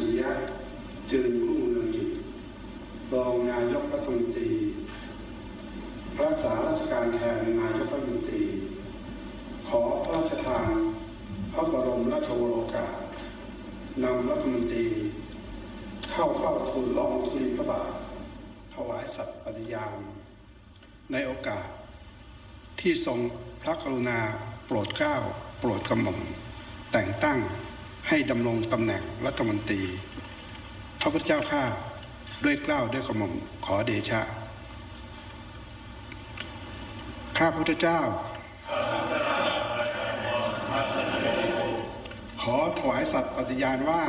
สิยะจึงรุ่งเรืองกิจรองนายกรัฐมนตรีรักษาราชการแทนนายกรัฐมนตรี ขอพระราชทานพระบรมราชโองการนำรัฐมนตรี เข้าเฝ้าทูลรองทูลพระบาทถวายสัตย์ปฏิญาณในโอกาสที่ทรงพระกรุณาโปรดเกล้าโปรดกระหม่อมแต่งตั้ง ให้ดำรงตำแหน่งรัฐมนตรี พระพุทธเจ้าข้าด้วยกล้าวด้วยกระหม่อมขอเดชะ ข้าพุทธเจ้า ขอถวายสัตย์ปฏิญาณว่า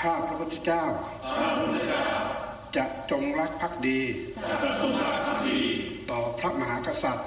ข้าพระพุทธเจ้า จะจงรักภักดี ต่อพระมหากษัตริย์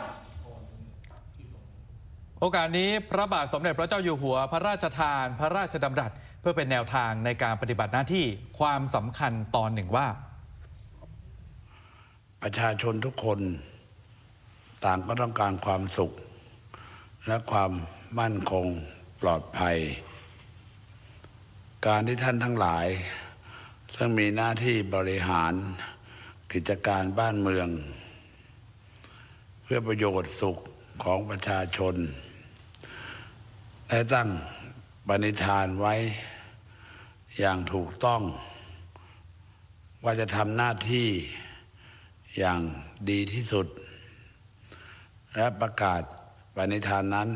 โอกาสนี้พระบาทสมเด็จพระเจ้าอยู่หัว พระราชทาน พระราชดำรัส เพื่อเป็นแนวทางในการปฏิบัติหน้าที่ความสำคัญตอนหนึ่งว่า ประชาชนทุกคนต่างก็ต้องการความสุข และความมั่นคงปลอดภัย การที่ท่านทั้งหลาย ซึ่งมีหน้าที่บริหารกิจการบ้านเมือง เพื่อประโยชน์สุขของประชาชน ได้ตั้งปณิธานไว้อย่างถูกต้อง ว่าจะทำหน้าที่อย่างดีที่สุด และประกาศปณิธานนั้น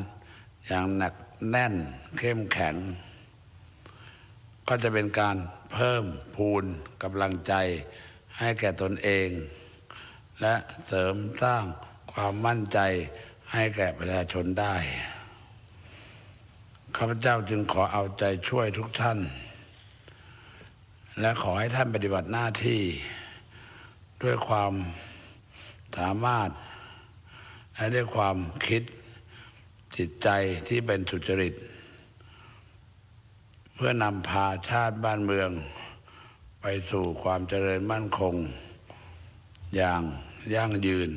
อย่างหนักแน่นเข้มแข็ง ก็จะเป็นการเพิ่มพูนกำลังใจให้แก่ตนเอง และเสริมสร้างความมั่นใจให้แก่ประชาชนได้ ข้าพเจ้าจึงขอเอาใจช่วยทุกท่าน และขอให้ท่านปฏิบัติหน้าที่ ด้วยความสามารถ และด้วยความคิดจิตใจที่เป็นสุจริต เพื่อนำพาชาติบ้านเมือง ไปสู่ความเจริญมั่นคง อย่างยั่งยืน